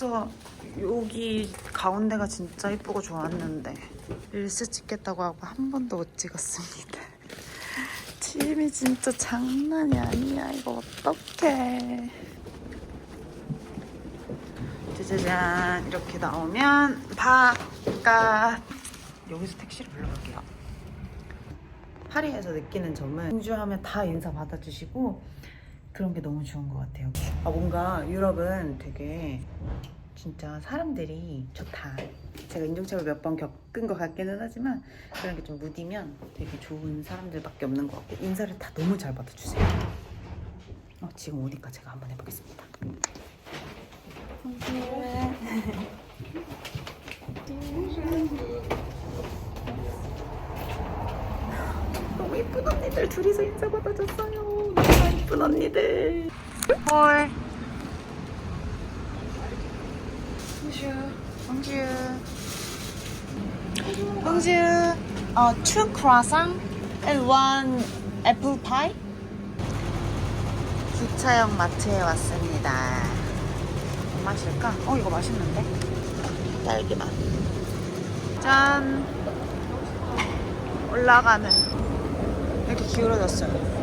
숙소 여기 가운데가 진짜 이쁘고 좋았는데 릴스 찍겠다고 하고 한 번도 못 찍었습니다. 짐이 진짜 장난이 아니야. 이거 어떡해. 짜자잔 이렇게 나오면 바깥 여기서 택시를 불러볼게요. 파리에서 느끼는 점은 공주하면 다 인사 받아주시고 그런 게 너무 좋은 것 같아요. 아 뭔가 유럽은 되게 진짜 사람들이 좋다. 제가 인종차별 몇 번 겪은 것 같기는 하지만 그런 게 좀 무디면 되게 좋은 사람들밖에 없는 것 같고 인사를 다 너무 잘 받아주세요. 어, 지금 오니까 제가 한번 해보겠습니다. 너무 이쁜 언니들 둘이서 인사 받아줬어요. 이쁜 언니들. 헐. 봉주. 봉주. 어, two croissant and one apple pie. 기차역 마트에 왔습니다. 뭐 마실까? 어, 이거 맛있는데? 딸기맛. 짠. 올라가는. 이렇게 기울어졌어요.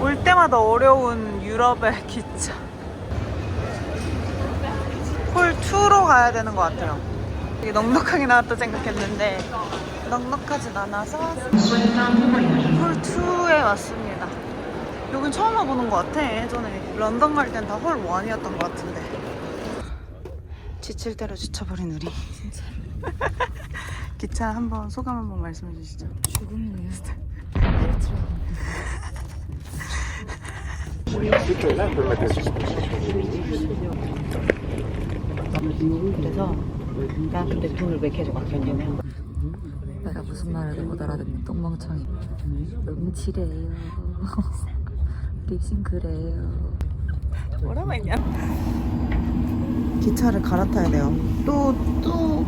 올 때마다 어려운 유럽의 기차. 홀2로 가야 되는 것 같아요. 되게 넉넉하게 나왔다 생각했는데 넉넉하진 않아서 홀2에 왔습니다. 여긴 처음 와보는 것 같아. 예전에 런던 갈 땐 다 홀1이었던 것 같은데. 지칠 대로 지쳐버린 우리. 기차 한번 소감 한번 말씀해 주시죠. 죽음이네요. 그래서 나 근데 돈을 왜 계속 아꼈냐면 내가 무슨 말을 못 알아듣는 똥멍청이. 음치래요. 립싱크래요. 뭐라고 했냐? 기차를 갈아타야 돼요. 또 또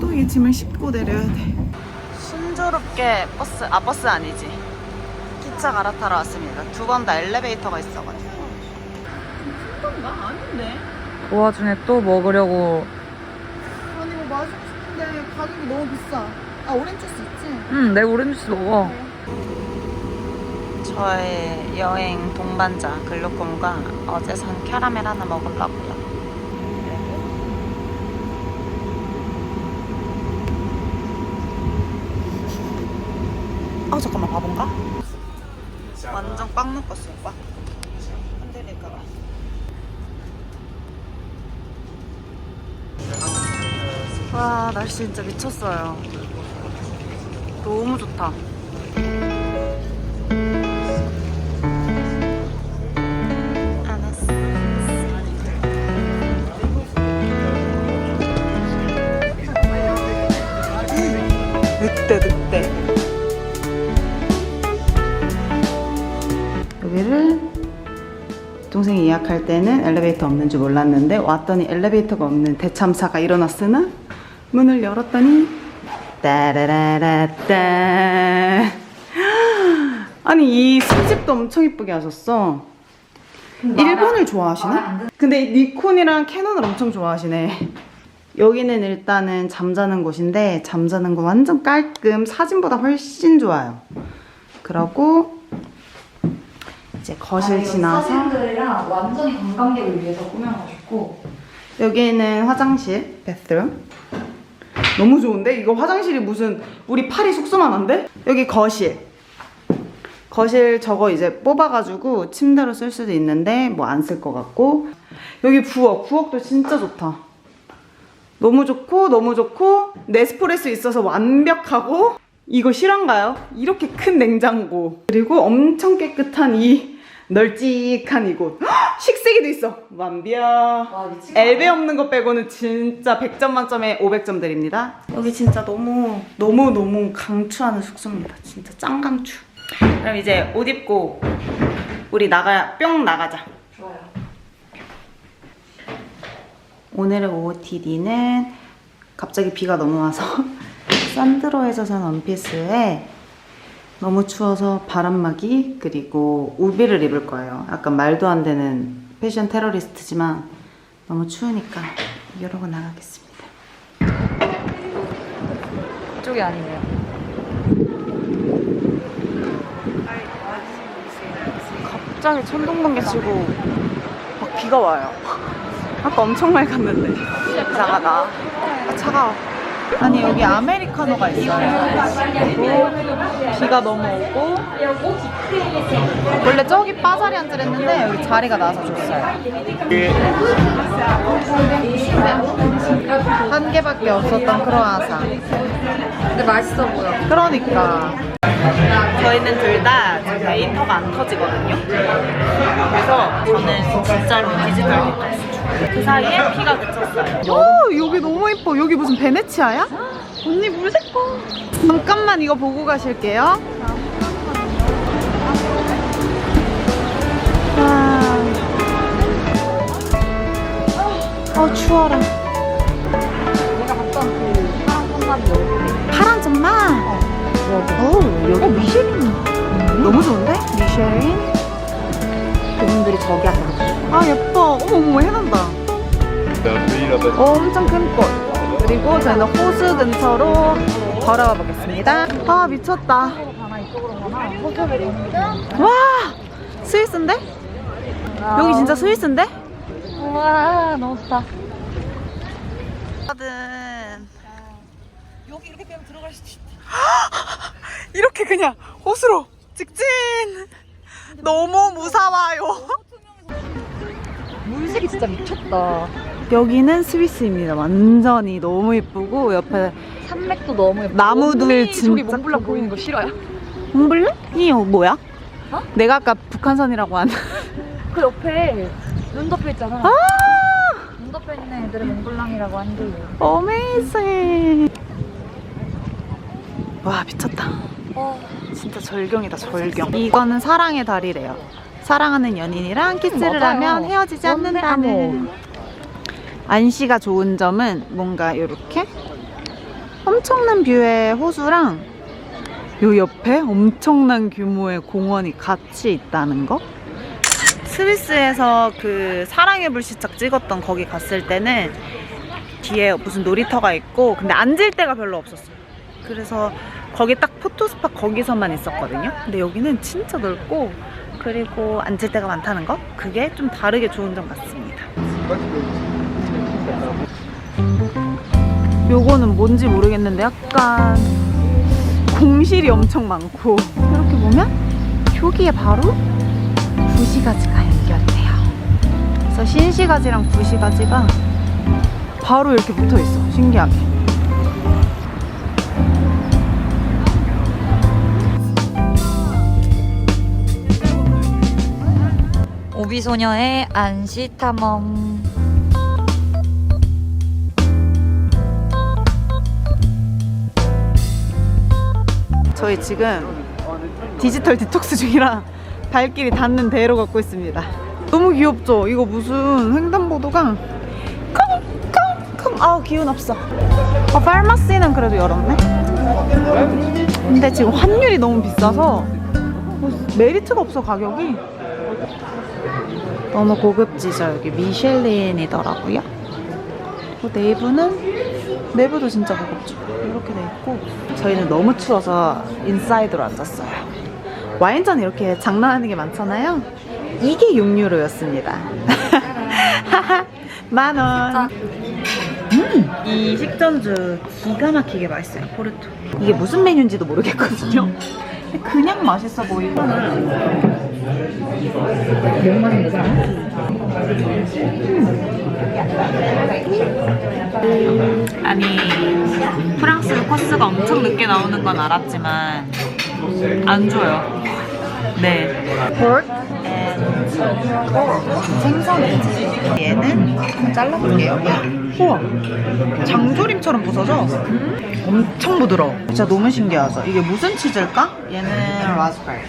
또 이 짐을 싣고 내려야 돼. 순조롭게 버스 아 버스 아니지. 기차 갈아타러 왔습니다. 두 번 다 엘리베이터가 있어가지고. 큰건가 아닌데. 그 와중에 또 먹으려고. 아니 뭐 마시고 싶은데 가격이 너무 비싸. 아 오렌지 주스 있지? 응, 내 오렌지 주스 먹어. 저의 여행 동반자 글루콤과 어제 산 캐러멜 하나 먹으려고요. 아 잠깐만 바본가? 완전 꽉 묶었어 꽉. 흔들릴까봐. 와 날씨 진짜 미쳤어요. 너무 좋다. 예약할 때는 엘리베이터 없는 줄 몰랐는데 왔더니 엘리베이터가 없는 대참사가 일어났으나 문을 열었더니 따라라라따 아니 이 수집도 엄청 이쁘게 하셨어 일본을 좋아하시나? 근데 니콘이랑 캐논을 엄청 좋아하시네. 여기는 일단은 잠자는 곳인데 잠자는 곳 완전 깔끔 사진보다 훨씬 좋아요. 그러고 이제 거실 지나서 사진들이랑 완전히 관광객을 위해서 꾸며가지고. 여기는 화장실, 베스룸. 너무 좋은데? 이거 화장실이 무슨 우리 파리 숙소만 한데? 여기 거실. 거실 저거 이제 뽑아가지고 침대로 쓸 수도 있는데 뭐 안 쓸 것 같고 여기 부엌, 부엌도 진짜 좋다. 너무 좋고 너무 좋고 네스프레소 있어서 완벽하고 이거 실한가요? 이렇게 큰 냉장고 그리고 엄청 깨끗한 이 널찍한 이곳 헉! 식세기도 있어 완벽 와, 미친 거 엘베 없는 거 빼고는 진짜 100점 만점에 500점 드립니다. 여기 진짜 너무 너무 너무 강추하는 숙소입니다. 진짜 짱 강추. 그럼 이제 옷 입고 우리 나가 뿅 나가자. 좋아요. 오늘의 OOTD는 갑자기 비가 너무 와서 산드로에서 산 원피스에 너무 추워서 바람막이 그리고 우비를 입을 거예요. 약간 말도 안 되는 패션 테러리스트지만 너무 추우니까 이러고 나가겠습니다. 이쪽이 아니네요. 갑자기 천둥번개 치고 막 비가 와요. 아까 엄청 맑았는데 이상하다. 아, 차가워. 아니 여기 아메리카노가 있어요. 그리고 비가 너무 오고 원래 저기 바자리 앉으랬는데 여기 자리가 나와서 줬어요. 한 개밖에 없었던 크로아상. 근데 맛있어 보여. 그러니까 저희는 둘 다 데이터가 안 터지거든요. 그래서 저는 진짜로 디지털 디톡스 중. 그 사이에 피가 그쳤어요. 오 여기 너무 예뻐. 여기 무슨 베네치아야? 언니 물색 봐. 잠깐만 이거 보고 가실게요. 와. 어 추워라. 내가 봤던 그 파란 콩나물 여기. 오 여기 미쉐린. 너무 좋은데? 미쉐린. 그분들이 저기 앉아. 아 예뻐. 어머 어머 해난다. 어, 엄청 큰 꽃. 그리고 저희는 호수 근처로 걸어가 보겠습니다. 아 미쳤다. 와 스위스인데? 여기 진짜 스위스인데? 우와 너무 좋다. 여기 이렇게 그냥 들어갈 수도 있다. 이렇게 그냥 호수로 직진. 너무 무사와요. 물색이 진짜 미쳤다. 여기는 스위스입니다. 완전히 너무 예쁘고 옆에 산맥도 너무 예쁘고. 나무들 언니, 저기 진짜 몽블랑 크고. 보이는 거 싫어요? 몽블랑이 뭐야? 어? 내가 아까 북한산이라고 한. 그 옆에 눈 덮여 있잖아. 아! 눈 덮여 있는 애들은 몽블랑이라고 한대요. 어메이징. 와 미쳤다. 어. 진짜 절경이다 절경. 이거는 사랑의 달이래요. 사랑하는 연인이랑 키스를 맞아요. 하면 헤어지지 않는다는. 안시가 좋은 점은 뭔가 이렇게 엄청난 뷰의 호수랑 요 옆에 엄청난 규모의 공원이 같이 있다는 거. 스위스에서 그 사랑의 불시착 찍었던 거기 갔을 때는 뒤에 무슨 놀이터가 있고 근데 앉을 데가 별로 없었어요. 그래서 거기 딱 포토스팟 거기서만 있었거든요. 근데 여기는 진짜 넓고 그리고 앉을 데가 많다는 거 그게 좀 다르게 좋은 점 같습니다. 요거는 뭔지 모르겠는데 약간 공실이 엄청 많고 이렇게 보면 여기에 바로 구시가지가 연결돼요. 그래서 신시가지랑 구시가지가 바로 이렇게 붙어 있어. 신기하게. 오비소녀의 안시탐험. 저희 지금 디지털 디톡스 중이라 발길이 닿는 대로 걷고 있습니다. 너무 귀엽죠? 이거 무슨 횡단보도가 컴컴컴 아우 기운 없어. 어, 파마시는 그래도 열었네. 근데 지금 환율이 너무 비싸서 뭐 메리트가 없어 가격이. 너무 고급지죠 여기 미셸린이더라고요. 그 내부는 내부도 진짜 고급져. 이렇게 돼 있고 저희는 너무 추워서 인사이드로 앉았어요. 와인잔 이렇게 장난하는 게 많잖아요. 이게 6유로였습니다. 만 원. 음, 이 식전주 기가 막히게 맛있어요. 포르토. 이게 무슨 메뉴인지도 모르겠거든요. 그냥 맛있어 보이고. 아니 프랑스 코스가 엄청 늦게 나오는 건 알았지만 안 줘요. 네. pork and 생선이지. 얘는 잘라볼게요. 우와, 장조림처럼 부서져. 엄청 부드러워. 진짜 너무 신기하죠? 이게 무슨 치즈일까? 얘는 라스베리.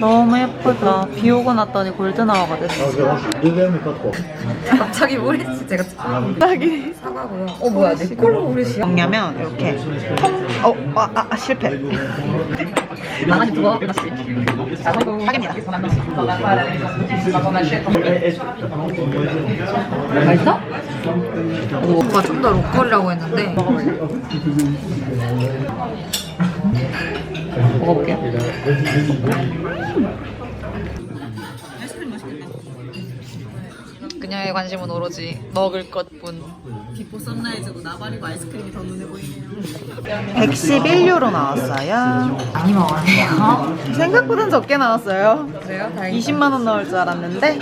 너무 예쁘다. 비 오고 났더니 골드나워가 됐어. 갑자기 모래치 제가 딱이. 사과고요. 어 뭐야 내 걸로 모래치야? 먹냐면 이렇게 통, 어, 아, 아, 아 실패. 나가지 누가? 하겠습니다. 맛있어? 오빠 좀 더 로컬이라고 했는데 먹어볼게요. 그녀의 관심은 오로지 먹을 것뿐. 비포 선라이즈도 나발이고 아이스크림이 더 눈에 보이네요. 111유로 나왔어요. 많이 먹었네요. 생각보단 적게 나왔어요. 그래요? 다행이다. 20만 원 나올 줄 알았는데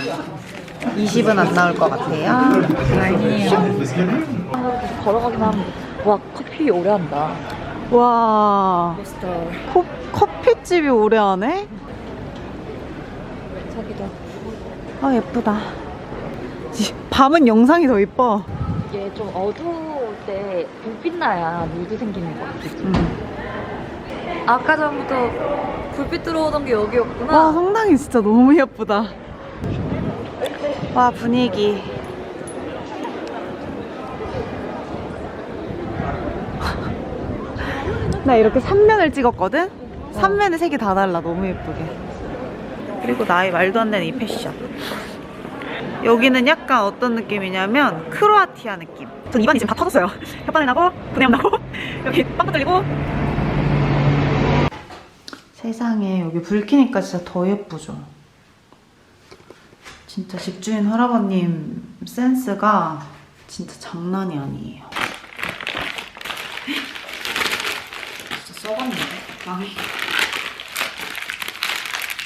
20은 안 나올 것 같아요. 다행이에요. 걸어가긴 하면 와 커피 오래 한다. 와, 포스터 코, 커피집이 오래 하네? 저기도 아, 예쁘다. 지- 밤은 영상이 더 이뻐. 이게 좀 어두울 때 불빛 나야 물도 생기는 것 같겠지. 음. 아까 전부터 불빛 들어오던 게 여기였구나. 와, 성당이 진짜 너무 예쁘다. 와, 분위기. 나 이렇게 3면을 찍었거든? 3면에 색이 다 달라. 너무 예쁘게. 그리고 나의 말도 안 되는 이 패션. 여기는 약간 어떤 느낌이냐면 크로아티아 느낌. 전 입안이 지금 다 터졌어요. 혓바늘 나고, 분해염 나고, 여기 빵긋 뚫리고. 세상에 여기 불 켜니까 진짜 더 예쁘죠. 진짜 집주인 할아버님 센스가 진짜 장난이 아니에요. 진짜 썩었는데? 망이.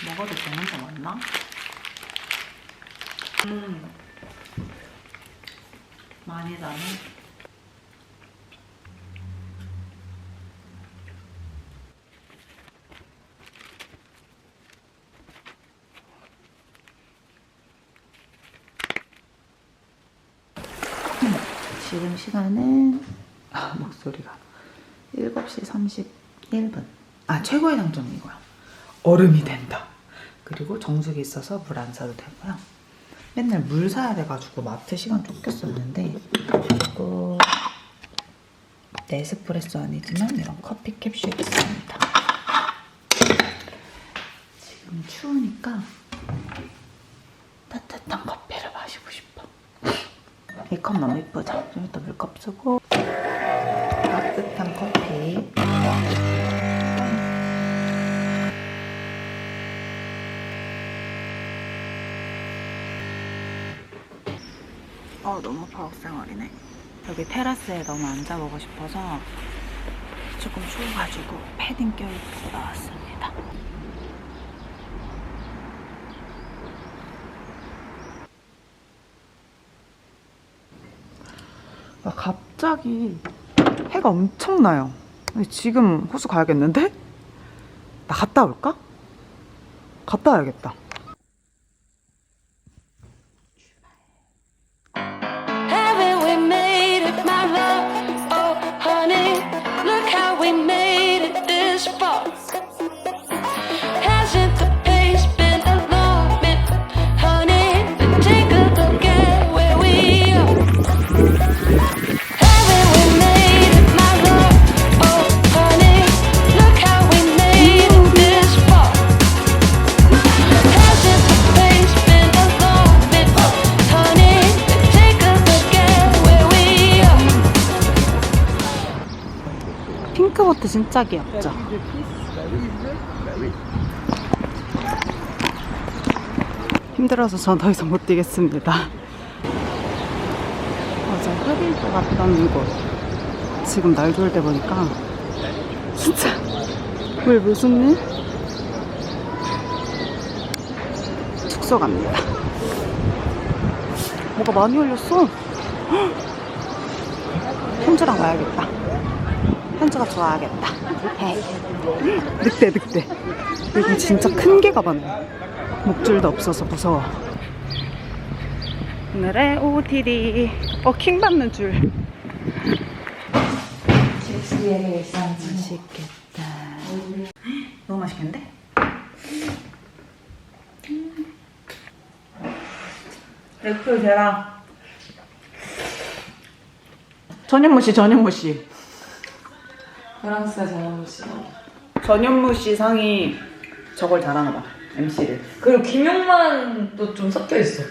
먹어도 되는 거 맞나? 음. 많이 나네. 지금 시간은 아, 목소리가 7시 31분. 아 최고의 장점이 이거야. 얼음이 된다. 그리고 정수기 있어서 물 안 사도 되고요. 맨날 물 사야 돼가지고 마트 시간 쫓겼었는데 그리고 네스프레소 아니지만 이런 커피 캡슐 있습니다. 지금 추우니까 따뜻한 커피를 마시고 싶어. 이 컵 너무 예쁘죠? 좀 이따 물컵 쓰고 어 너무 버럭생얼이네 여기 테라스에 너무 앉아보고 싶어서 조금 추워가지고 패딩 껴입고 나왔습니다 아, 갑자기 해가 엄청 나요. 지금 호수 가야겠는데? 나 갔다 올까? 갔다 와야겠다. 진짜 귀엽죠? 힘들어서 전 더 이상 못 뛰겠습니다. 어제 흡일 것 같던 곳. 지금 날 좋을 때 보니까 진짜 왜 무슨 일? 숙소 갑니다. 뭐가 많이 올렸어? 현주랑 와야겠다. 현주가 좋아하겠다. 헤이. 늑대, 늑대. 여기 진짜 큰 개가 많네. 목줄도 없어서 무서워. 오늘의 OOTD. 어, 킹 받는 줄. 맛있겠다. 너무 맛있겠는데? 애플 계란. 전현무 씨, 전현무 씨. 프랑스의 전현무 씨. 전현무 씨 상이 저걸 잘하나 봐. MC를. 그리고 김용만도 좀 섞여 있어.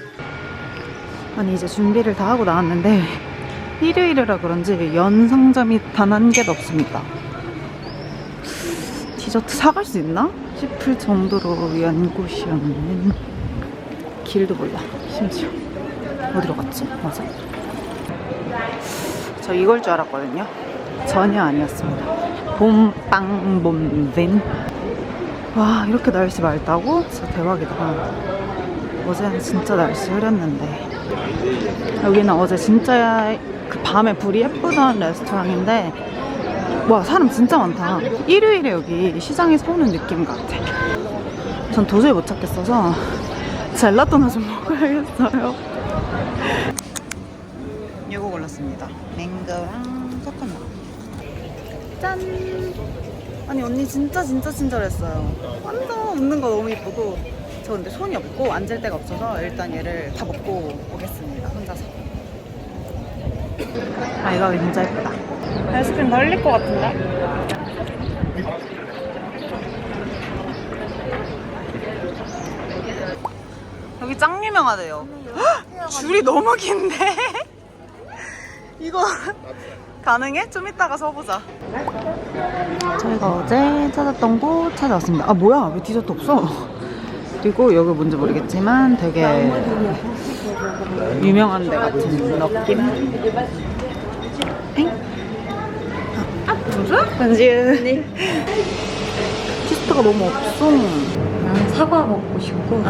아니 이제 준비를 다 하고 나왔는데 일요일이라 그런지 연상점이 단 한 개도 없습니다. 디저트 사갈 수 있나 싶을 정도로 연곳이었는 길도 몰라 심지어 어디로 갔지? 맞아. 저 이걸 줄 알았거든요. 전혀 아니었습니다. 봄빵 봄빈. 와 이렇게 날씨 맑다고? 진짜 대박이다. 어제는 진짜 날씨 흐렸는데 여기는 어제 진짜 그 밤에 불이 예쁘던 레스토랑인데 와 사람 진짜 많다 일요일에 여기 시장에서 오는 느낌 같아 전 도저히 못 찾겠어서 젤라또나 좀 먹어야겠어요 이거 골랐습니다 맹거랑 코코넛 짠 아니 언니 진짜 진짜 친절했어요 완전 웃는 거 너무 예쁘고 저 근데 손이 없고 앉을 데가 없어서 일단 얘를 다 먹고 오겠습니다 혼자서 아 이거 진짜 예쁘다 아이스크림 더 흘릴 것 같은데? 여기 짱 유명하대요 헉! 줄이 너무 긴데? 이거 가능해? 좀 이따가 서보자 저희가 어제 찾았던 곳 찾아왔습니다 아 뭐야 왜 디저트 없어? 그리고 여기 뭔지 모르겠지만 되게 유명한 데 같은 느낌 엥? 아? 안지유 네 티스트가 너무 없어 나는 사과 먹고 싶고.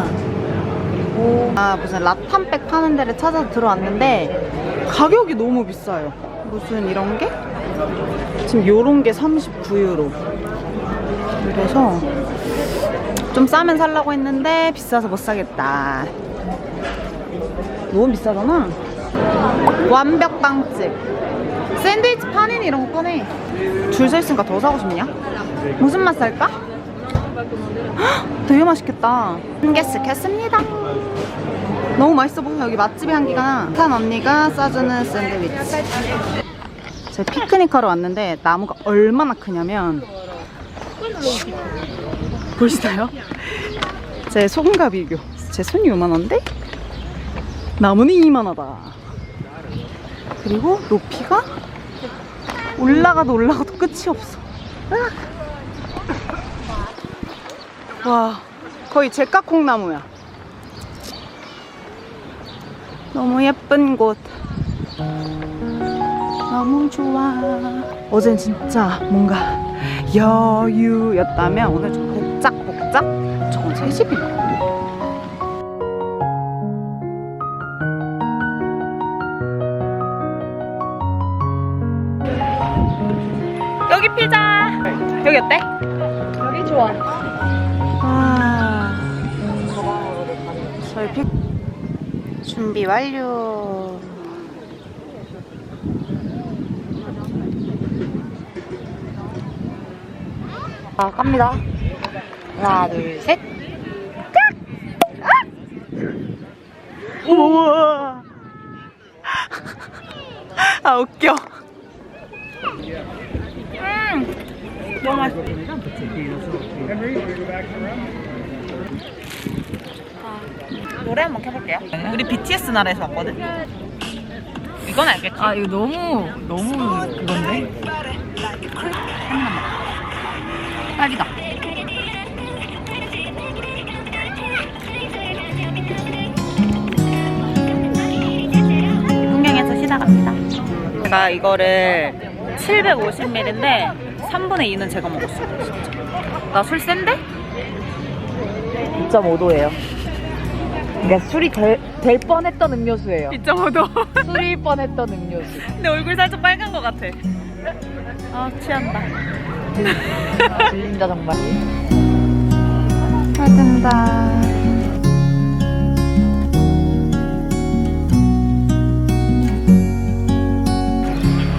아 무슨 라탄백 파는 데를 찾아 들어왔는데 가격이 너무 비싸요 무슨 이런 게 지금 요런 게 39유로. 그래서 좀 싸면 살라고 했는데 비싸서 못 사겠다. 너무 비싸잖아. 완벽 빵집. 샌드위치 파닌 이런 거 꺼내. 줄 서 있으니까 더 사고 싶냐? 무슨 맛 살까? 헉, 되게 맛있겠다. 한 개씩 했습니다. 너무 맛있어 보여. 여기 맛집의 향기가. 나. 산 언니가 싸주는 샌드위치 제 피크닉 하러 왔는데 나무가 얼마나 크냐면 보시나요? 제 손과 비교. 제 손이 요만한데 나무는 이만하다. 그리고 높이가 올라가도 올라가도 끝이 없어. 으악. 와 거의 제깍콩나무야. 너무 예쁜 곳 너무 좋아 어젠 진짜 뭔가 여유였다면 오늘 좀 복작복작 저건 제 집인가? 여기 피자 여기 어때? 여기 좋아. 아, 저희 픽 준비 완료. 아, 갑니다. 하나, 둘, 셋. 우와. 아 웃겨. 음, 너무 맛있어. 노래 한번 켜볼게요. 우리 BTS 나라에서 왔거든. 이건 알겠지? 아, 이거 너무, 너무 그건데? 딱이다. 풍경에서 쉬다 갑니다. 제가 이거를 750ml인데 3분의 2는 제가 먹었어요. 진짜. 나술 센데? 2.5도예요. 그러니까 술이 될, 될 뻔했던 음료수예요. 2.5도. 술일 뻔했던 음료수. 내 얼굴 살짝 빨간 것 같아. 아 취한다. 들린다, 정말. 빨간다.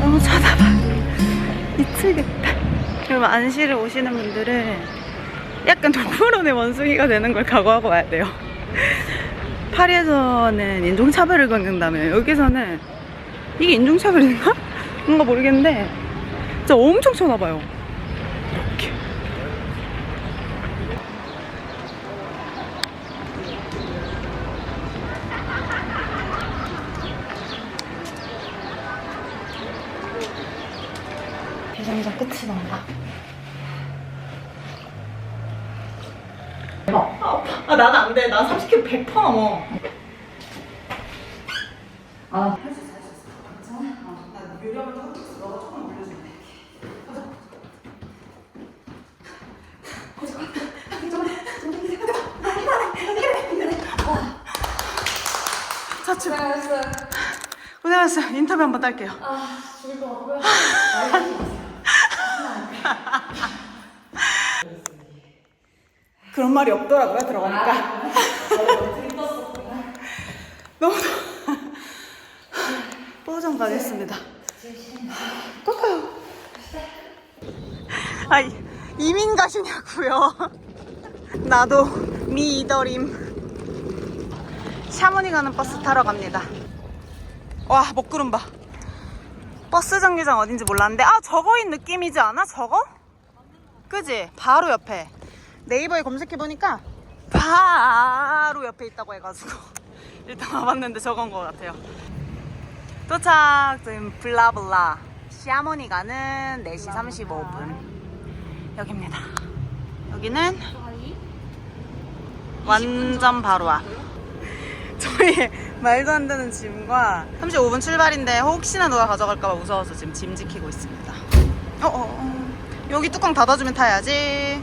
너무 쳐다봐. 미친 안시를 오시는 분들은 약간 동물원의 원숭이가 되는 걸 각오하고 와야 돼요. 파리에서는 인종차별을 겪는다면 여기서는 이게 인종차별인가? 뭔가 모르겠는데 진짜 엄청 쳐다봐요. 대장장 끝이 난다. 아, 나는 안 돼. 난 30kg 100% 넘어. 아, 요리하면 헛떡스 너가 조금 올려주면 돼. 자축. 고생하셨어요. 인터뷰 한번 딸게요. 아, 그런 말이 없더라고요, 들어가니까. 너무 더워. 뽀정 가겠습니다. 꺾어요. 아, 이민 가시냐고요. 나도 미더림. 샤머니 가는 버스 타러 갑니다. 와, 먹구름 봐. 버스 정류장 어딘지 몰랐는데, 아, 저거인 느낌이지 않아? 저거? 그지? 바로 옆에. 네이버에 검색해보니까 바로 옆에 있다고 해가지고 일단 와봤는데 저건 것 같아요. 도착! 지금 블라블라. 시아모니 가는 4시 35분. 여기입니다. 여기는 완전 바로 앞. 저희 말도 안 되는 짐과 35분 출발인데 혹시나 누가 가져갈까봐 무서워서 지금 짐 지키고 있습니다. 어, 어, 어. 여기 뚜껑 닫아주면 타야지.